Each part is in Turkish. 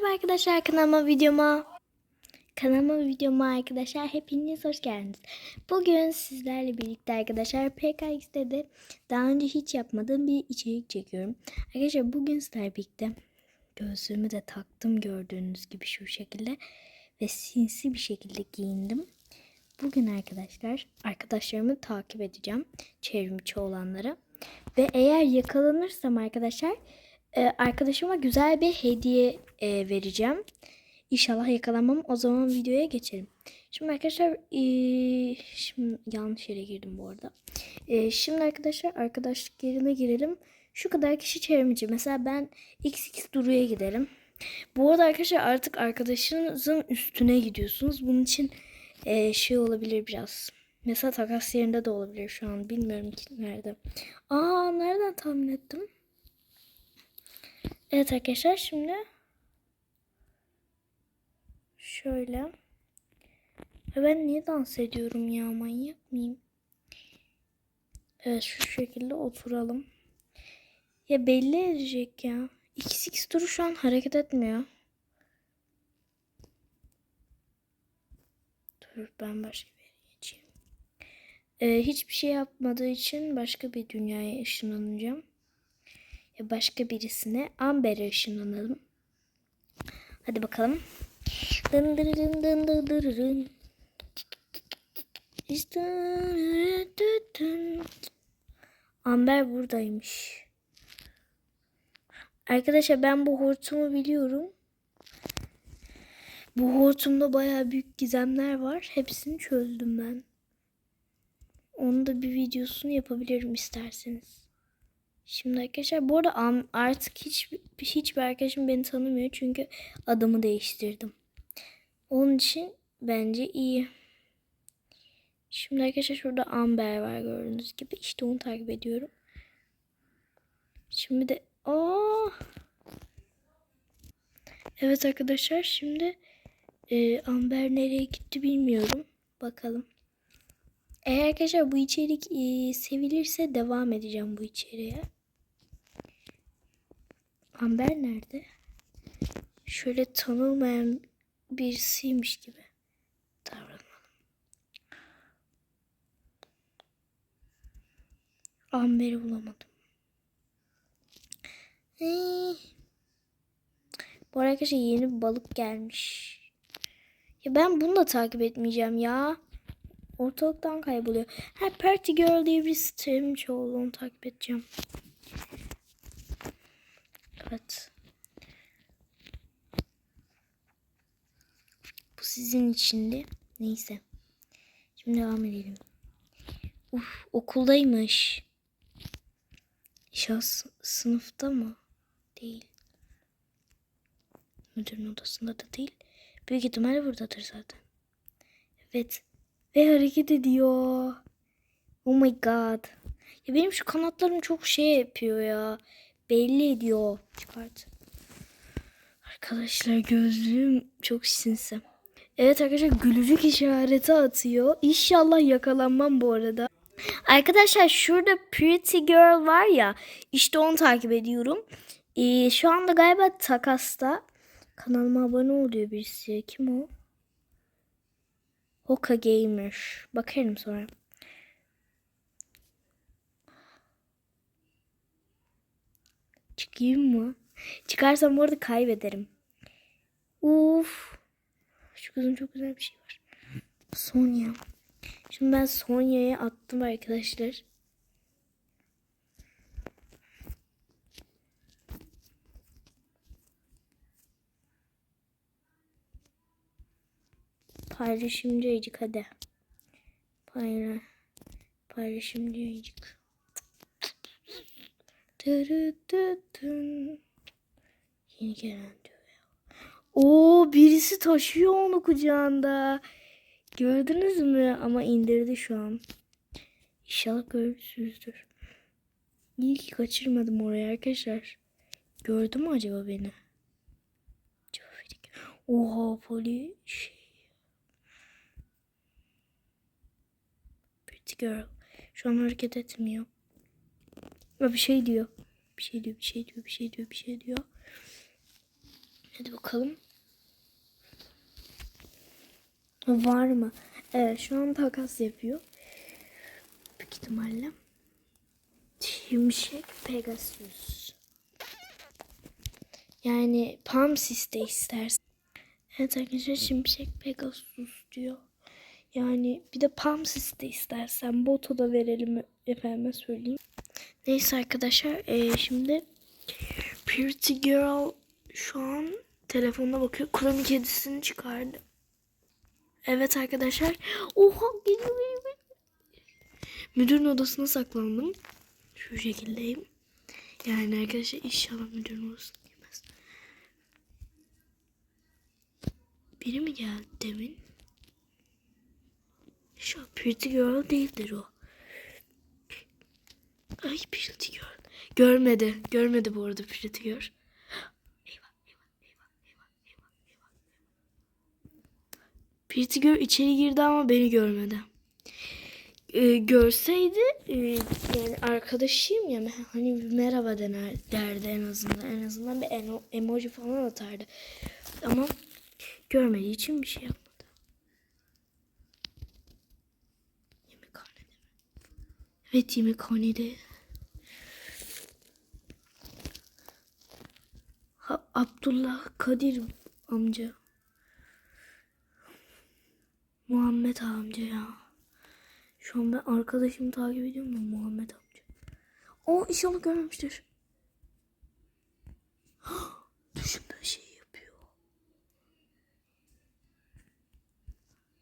Merhaba arkadaşlar kanalıma videoma. Kanalıma videoma arkadaşlar hepiniz hoş geldiniz. Bugün sizlerle birlikte arkadaşlar PKX'de de daha önce hiç yapmadığım bir içerik çekiyorum. Arkadaşlar bugün sizlerle birlikte gözlüğümü de taktım gördüğünüz gibi şu şekilde ve sinsi bir şekilde giyindim. Bugün arkadaşlar arkadaşlarımı takip edeceğim. Çevrimiçi olanları. Ve eğer yakalanırsam arkadaşlar e, arkadaşıma güzel bir hediye e, vereceğim. İnşallah yakalamam. O zaman videoya geçelim. Şimdi arkadaşlar e, şimdi yanlış yere girdim bu arada. E, şimdi arkadaşlar arkadaşlık yerine girelim. Şu kadar kişi çevrimiçi. Mesela ben XX Duru'ya gidelim. Bu arada arkadaşlar artık arkadaşınızın üstüne gidiyorsunuz. Bunun için e, şey olabilir biraz. Mesela takas yerinde de olabilir şu an. Bilmiyorum ki nerede. Aa nereden tahmin ettim? Evet arkadaşlar şimdi şöyle. Ben niye dans ediyorum ya manyak mıyım? Evet şu şekilde oturalım. Ya belli edecek ya. XX turu şu an hareket etmiyor. Dur ben başka bir yere geçeyim. Ee, hiçbir şey yapmadığı için başka bir dünyaya ışınlanacağım. Ya başka birisine Amber'e ışınlanalım. Hadi bakalım. Dın dın dın dın dın dın dın. İşte Amber buradaymış. Arkadaşlar ben bu hortumu biliyorum. Bu hortumda bayağı büyük gizemler var. Hepsini çözdüm ben. Onun da bir videosunu yapabilirim isterseniz. Şimdi arkadaşlar bu arada artık hiç hiçbir arkadaşım beni tanımıyor çünkü adımı değiştirdim. Onun için bence iyi. Şimdi arkadaşlar şurada Amber var gördüğünüz gibi. İşte onu takip ediyorum. Şimdi de Aa! Evet arkadaşlar şimdi e, Amber nereye gitti bilmiyorum. Bakalım. Eğer arkadaşlar bu içerik e, sevilirse devam edeceğim bu içeriğe. Amber nerede? Şöyle tanılmayan birisiymiş gibi davranalım. Amber'i bulamadım. Hey. Bu arada arkadaşlar yeni bir balık gelmiş. Ya ben bunu da takip etmeyeceğim ya. Ortalıktan kayboluyor. Ha Party Girl diye bir oldu. Onu takip edeceğim. Evet. Sizin içindi. Neyse. Şimdi devam edelim. Uf okuldaymış. Şahs sınıfta mı? Değil. Müdürün odasında da değil. Büyük ihtimalle buradadır zaten. Evet. Ve hareket ediyor. Oh my god. Ya benim şu kanatlarım çok şey yapıyor ya. Belli ediyor. Çıkart. Arkadaşlar gözlüğüm çok sinsi. Evet arkadaşlar gülücük işareti atıyor. İnşallah yakalanmam bu arada. Arkadaşlar şurada Pretty Girl var ya. İşte onu takip ediyorum. Ee, şu anda galiba takasta. Kanalıma abone oluyor birisi. Kim o? Hoka Gamer. Bakarım sonra. Çıkayım mı? Çıkarsam bu arada kaybederim. Uf. Şu kızın çok güzel bir şey var. Sonya. Şimdi ben Sonya'ya attım arkadaşlar. Paylaşımcı ayıcık hadi. Payla. Paylaşımcı ayıcık. Tırıtıtın. Yeni gelen. Oo birisi taşıyor onu kucağında. Gördünüz mü? Ama indirdi şu an. İnşallah görmüşsünüzdür. İyi ki kaçırmadım oraya arkadaşlar. Gördü mü acaba beni? Oha poli. Pretty girl. Şu an hareket etmiyor. Ya bir şey diyor. Bir şey diyor, bir şey diyor, bir şey diyor, bir şey diyor. Hadi bakalım. Var mı? Evet şu an takas yapıyor. Büyük ihtimalle. Şimşek Pegasus. Yani Pamsis de istersen. Evet arkadaşlar Şimşek Pegasus diyor. Yani bir de Pamsis de istersen Boto da verelim efendime söyleyeyim. Neyse arkadaşlar eee, şimdi Pretty Girl şu an telefonuna bakıyor. Kurami kedisini çıkardı. Evet arkadaşlar. Oha geliyor geliyor. Müdürün odasına saklandım. Şu şekildeyim. Yani arkadaşlar inşallah müdürün odasına girmez. Biri mi geldi demin? Şu Pretty Girl değildir o. Ay Pretty Girl. Görmedi. Görmedi bu arada Pretty Girl. Eyvah, eyvah, eyvah, eyvah, eyvah, eyvah. Girl içeri girdi ama beni görmedi. Ee, görseydi e, yani arkadaşıyım ya hani bir merhaba dener, derdi en azından. En azından bir eno- emoji falan atardı. Ama görmediği için bir şey yapmadı. Yemekhanede? Evet yemekhanede. Ha, Abdullah Kadir amca. Muhammed amca ya. Şu an ben arkadaşımı takip ediyorum da Muhammed amca. O inşallah görmemiştir. Düşündüğü şeyi yapıyor.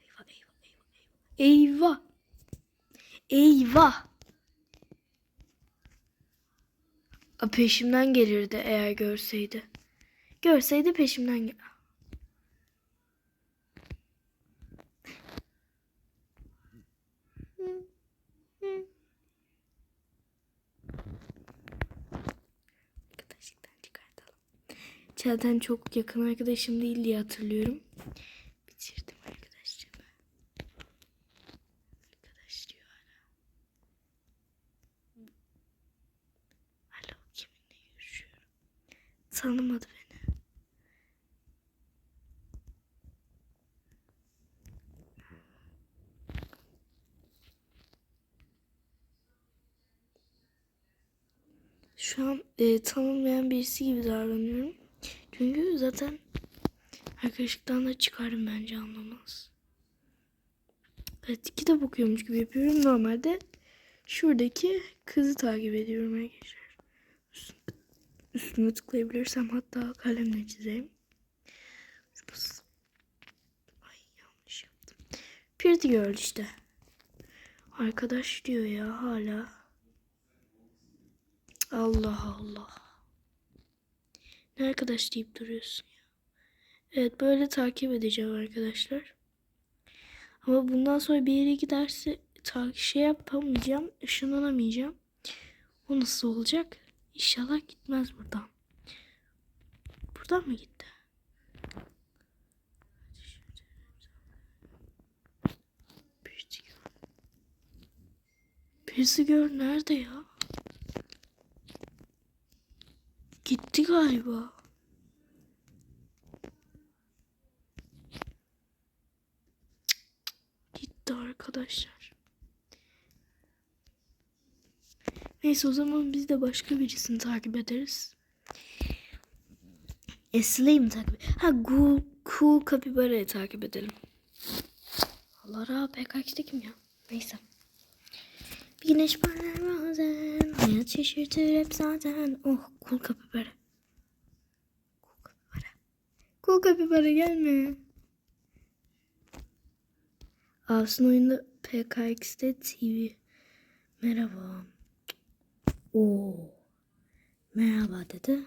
Eyvah eyvah eyvah eyvah. Eyvah. Peşimden gelirdi eğer görseydi. Görseydi peşimden gel. Zaten çok yakın arkadaşım değil diye hatırlıyorum. Bitirdim arkadaşlığımı. Arkadaş diyor hala. Kiminle görüşüyorum? Tanımadı beni. Şu an e, tanınmayan birisi gibi davranıyorum. Çünkü zaten arkadaşlıktan da çıkarım bence anlamaz. Evet kitap okuyormuş gibi yapıyorum. Normalde şuradaki kızı takip ediyorum arkadaşlar. Üst- Üstüne tıklayabilirsem hatta kalemle çizeyim. Ay yanlış yaptım. Pretty Girl işte. Arkadaş diyor ya hala. Allah Allah. Ne arkadaş deyip duruyorsun ya. Evet böyle takip edeceğim arkadaşlar. Ama bundan sonra bir yere giderse ta şey yapamayacağım. ışınlanamayacağım. O nasıl olacak? İnşallah gitmez buradan. Buradan mı gitti? Birisi gör. Nerede ya? Gitti galiba. Gitti arkadaşlar. Neyse o zaman biz de başka birisini takip ederiz. Esle'yi mi takip Ha Cool, cool Capybara'yı takip edelim. Allah razı PKX'de kim ya? Neyse. Güneş parlar bazen. Hayat şaşırtır hep zaten. Oh Cool Capybara. Cool Capybara. Cool Capybara gelme. Avsın oyunda PKX'de TV. Merhaba. Oo. Merhaba dedi.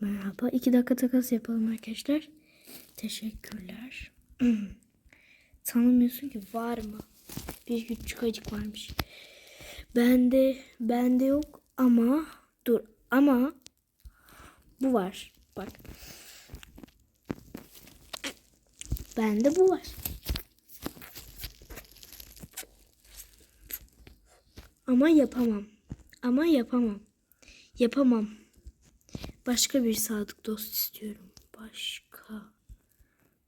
Merhaba. İki dakika takas yapalım arkadaşlar. Teşekkürler. Tanımıyorsun ki var mı? Bir küçük acık varmış. Bende bende yok ama dur ama bu var. Bak. Bende bu var. Ama yapamam. Ama yapamam. Yapamam. Başka bir sadık dost istiyorum. başka,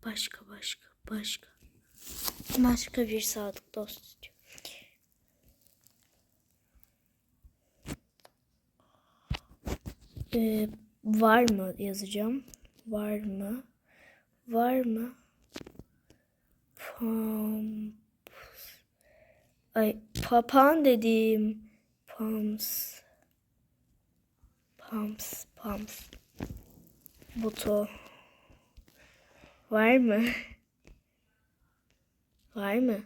başka, başka, başka, başka bir sadık dost Ee, var mı yazacağım? Var mı? Var mı? Pam. Ay papağan dediğim. Pams. Pams. Pams. Buto. Var mı? Var mı?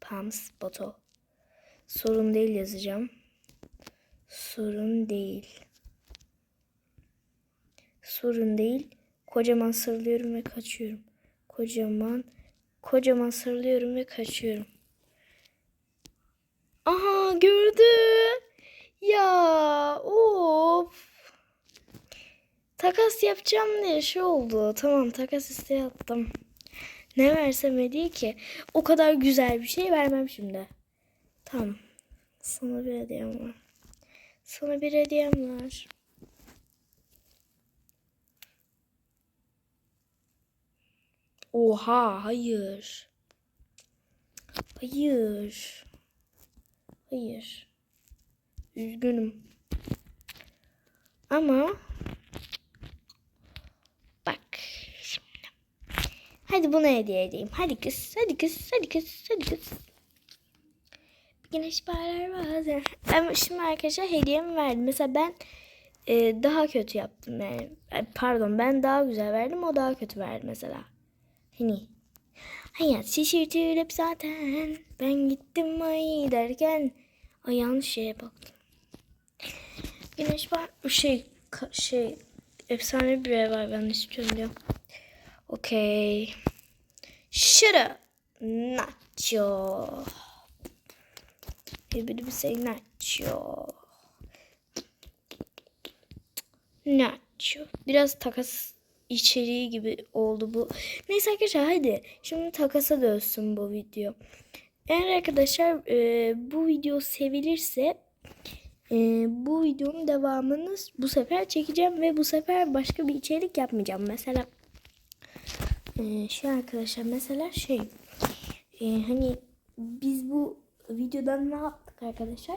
Pams. Boto. Sorun değil yazacağım. Sorun değil. Sorun değil. Kocaman sarılıyorum ve kaçıyorum. Kocaman, kocaman sarılıyorum ve kaçıyorum. Aha gördü. Ya of. Takas yapacağım diye şey oldu. Tamam takas isteği attım. Ne versem hediye ki? O kadar güzel bir şey vermem şimdi. Tamam. Sana bir hediyem var. Sana bir hediyem var. Oha hayır. Hayır. Hayır. Üzgünüm. Ama bak şimdi. Hadi bunu hediye edeyim. Hadi kız, hadi kız, hadi kız, hadi kız. Güneş parlar bazen. Ama şimdi arkadaşlar hediyemi verdim. Mesela ben e, daha kötü yaptım yani. Pardon ben daha güzel verdim o daha kötü verdi mesela. Hani hayat şaşırtır hep zaten. Ben gittim ay derken ay yanlış şeye baktım. Güneş var şey şey efsane bir ev var ben istiyorum diyorum. Okey. Up. Nacho. Everybody say nacho. Nacho. Biraz takas içeriği gibi oldu bu. Neyse arkadaşlar hadi. Şimdi takasa dönsün bu video. Eğer arkadaşlar e, bu video sevilirse e, bu videonun devamını bu sefer çekeceğim ve bu sefer başka bir içerik yapmayacağım. Mesela e, şey arkadaşlar mesela şey e, hani biz bu videodan ne yaptık arkadaşlar?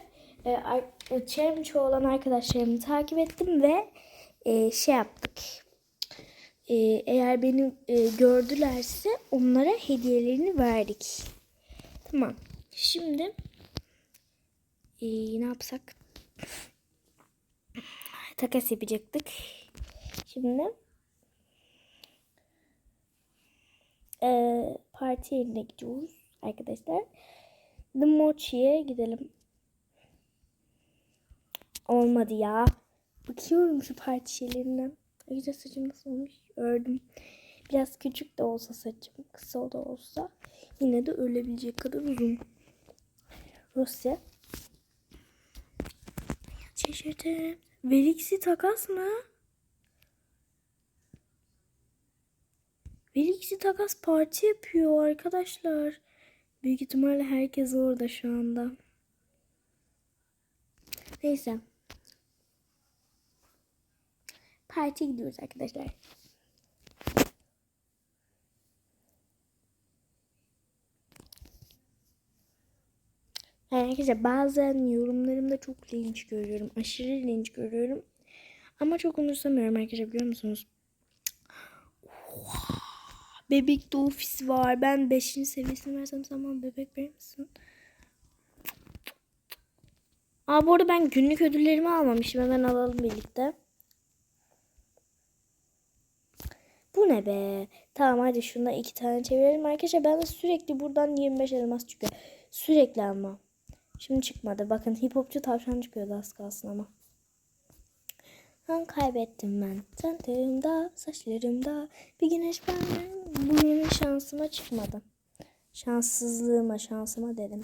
E, çevrimiçi olan arkadaşlarımı takip ettim ve e, şey yaptık. E, eğer beni e, gördülerse onlara hediyelerini verdik. Tamam. Şimdi e, ne yapsak? Takas yapacaktık. Şimdi e, parti yerine gidiyoruz arkadaşlar. The Mochi'ye gidelim. Olmadı ya. Bakıyorum şu parti şeylerinden. Güzel saçım nasıl olmuş? Ördüm. Biraz küçük de olsa saçım, kısa da olsa yine de ölebilecek kadar uzun. Rusya. Şaşırdım. Velix'i takas mı? Velix'i takas parti yapıyor arkadaşlar. Büyük ihtimalle herkes orada şu anda. Neyse. Partiye gidiyoruz arkadaşlar. Arkadaşlar bazen yorumlarımda çok linç görüyorum. Aşırı linç görüyorum. Ama çok umursamıyorum arkadaşlar biliyor musunuz? Oha! Bebekte ofis var. Ben 5. seviyesini versem sen bana bebek verir misin? Aa bu arada ben günlük ödüllerimi almamışım. Hemen alalım birlikte. Bu ne be? Tamam hadi şuna iki tane çevirelim. Arkadaşlar ben de sürekli buradan 25 elmas çıkıyor. Sürekli ama. Şimdi çıkmadı. Bakın hip hopçu tavşan çıkıyordu az kalsın ama. Ben kaybettim ben. Çantığımda, saçlarımda bir güneş ben. Bu yeni şansıma çıkmadı. Şanssızlığıma, şansıma dedim.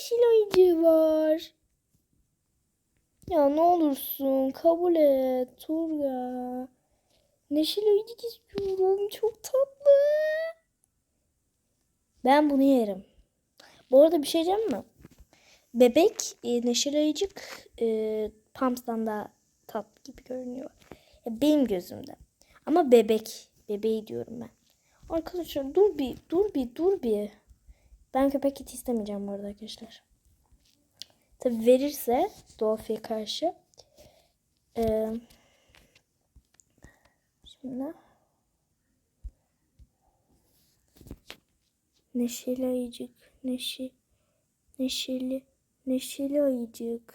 Şiloycu var. Ya ne olursun kabul et Turga. Neşeli oyuncak istiyorum. Çok tatlı. Ben bunu yerim. Bu arada bir şey diyeceğim mi? Bebek e, Neşeli Ayıcık e, Pams'tan da tatlı gibi görünüyor. Ya benim gözümde. Ama bebek. Bebeği diyorum ben. Arkadaşlar dur bir dur bir dur bir. Ben köpek eti istemeyeceğim bu arada arkadaşlar. Tabi verirse Doğafı'ya karşı. Ee, şimdi Neşeli ayıcık. Neşe, neşeli. Neşeli ayıcık.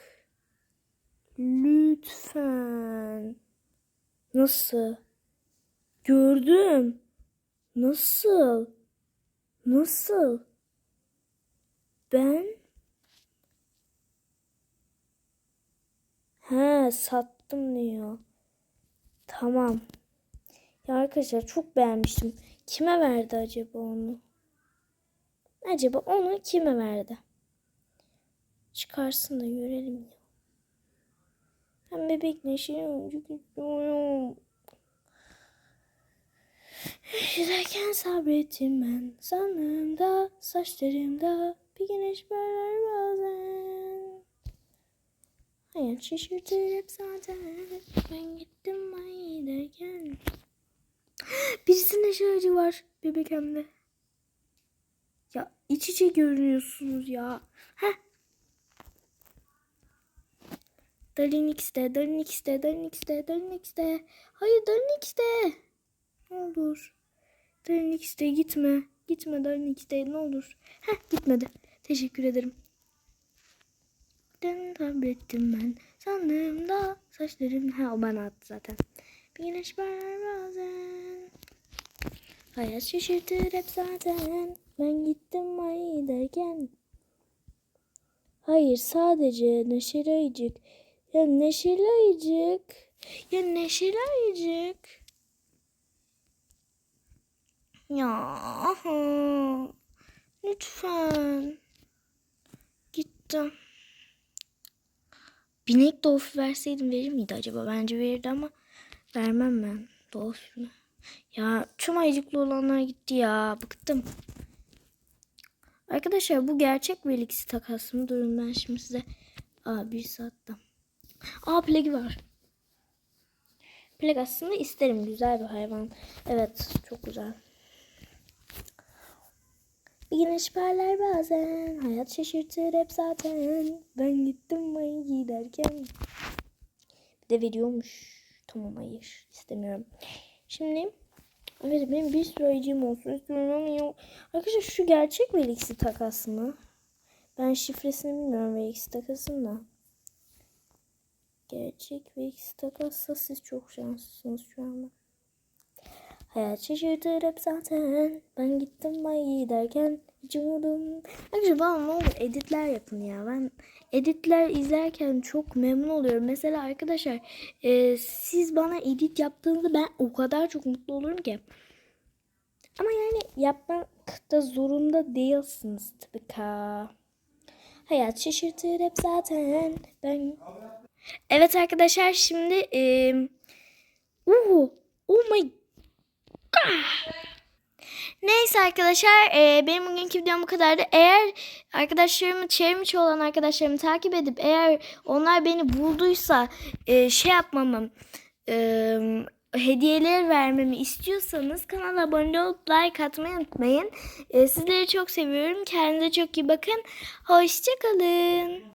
Lütfen. Nasıl? Gördüm. Nasıl? Nasıl? Ben He sattım diyor. Tamam. Ya arkadaşlar çok beğenmiştim. Kime verdi acaba onu? Acaba onu kime verdi? Çıkarsın da görelim ya. Ben bebek istiyorum. Giderken sabrettim ben sanırımda saçlarımda bir güneş parlar bazen. Hayat şaşırtır hep zaten ben gittim ay derken. Birisinde şarjı var bebek hem. İç içe görünüyorsunuz ya. Heh. Darın X'de, Darın X'de, Darın X'de, Darın X'de. Hayır Darın X'de. Ne olur. Darın X'de gitme. Gitme Darın X'de ne olur. Heh gitmedi. Teşekkür ederim. Den sabrettim ben. Sandım da saçlarım. Ha o bana attı zaten. Bir güneş var bazen. Hayat şaşırtır hep zaten. Ben gittim ay derken. Hayır sadece neşeli ayıcık. Ya neşeli ayıcık. Ya neşeli ayıcık. Ya aha. lütfen. Gittim. Binek dolfi verseydim verir miydi acaba? Bence verirdi ama vermem ben dolfimi. Ya tüm ayıcıklı olanlar gitti ya. Bıktım. Arkadaşlar bu gerçek Velix'i takas mı? Durun ben şimdi size. Aa bir saatte. Aa plagi var. Plag aslında isterim. Güzel bir hayvan. Evet çok güzel. Bir güneş parlar bazen. Hayat şaşırtır hep zaten. Ben gittim ay giderken. Bir de veriyormuş. Tamam hayır. istemiyorum. Şimdi Evet benim bir sürü ayıcığım olsun istiyorum yok. Arkadaşlar şu gerçek Velix'i takası mı? Ben şifresini bilmiyorum Velix'i takasın da. Gerçek Velix'i takassa siz çok şanslısınız şu anda. Hayat şaşırtır hep zaten. Ben gittim ay derken umudum. Arkadaşlar bana ne olur editler yapın ya. Ben editler izlerken çok memnun oluyorum. Mesela arkadaşlar e, siz bana edit yaptığınızda ben o kadar çok mutlu olurum ki. Ama yani yapmak da zorunda değilsiniz tabii ki. Hayat şaşırtır hep zaten. Ben Evet arkadaşlar şimdi e, uh, oh my Neyse arkadaşlar e, benim bugünkü videom bu kadardı. Eğer arkadaşlarımı çevrimiçi olan arkadaşlarımı takip edip eğer onlar beni bulduysa e, şey yapmamı e, hediyeler vermemi istiyorsanız kanala abone olup like atmayı unutmayın. E, sizleri çok seviyorum. Kendinize çok iyi bakın. Hoşçakalın.